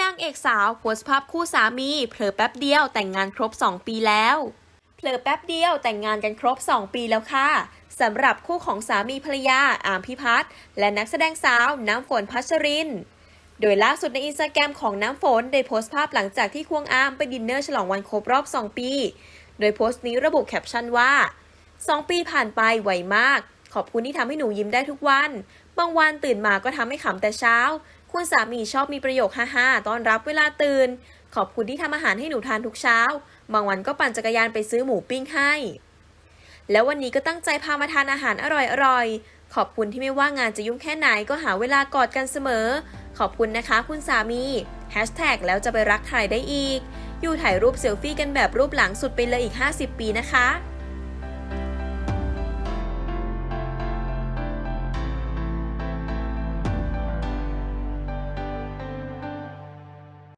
นางเอกสาวโพสภาพคู่สามีเผลอแป๊บเดียวแต่งงานครบ 2 ปีแล้วเผลอแป๊บเดียวแต่งงานกันครบ 2 ปีแล้วค่ะสำหรับคู่ของสามีภรรยาอามพิพัฒน์และนักแสดงสาวน้ำฝนพัชริน โดยล่าสุดในอินสตาแกรมของน้ำฝนได้โพสต์ภาพหลังจากที่ควงอามไปดินเนอร์ฉลองวันครบรอบ 2 ปี โดยโพสต์นี้ระบุแคปชั่นว่า 2 ปีผ่านไปไวมาก ขอบคุณที่ทำให้หนูยิ้มได้ทุกวัน บางวันตื่นมาก็ทำให้ขำแต่เช้า คุณสามีชอบมีประโยคฮ่าๆตอนรับเวลาตื่น ขอบคุณที่ทำอาหารให้หนูทานทุกเช้า บางวันก็ปั่นจักรยานไปซื้อหมูปิ้งให้ แล้ววันนี้ก็ตั้งใจพามาทานอาหารอร่อยๆ ขอบคุณที่ไม่ว่างานจะยุ่งแค่ไหนก็หาเวลากอดกันเสมอ ขอบคุณนะคะคุณสามีแฮชแท็กแล้วจะไปรักใครได้อีก อยู่ถ่ายรูปเซลฟี่กันแบบรูปหลังสุดไปเลยอีก 50 ปีนะคะ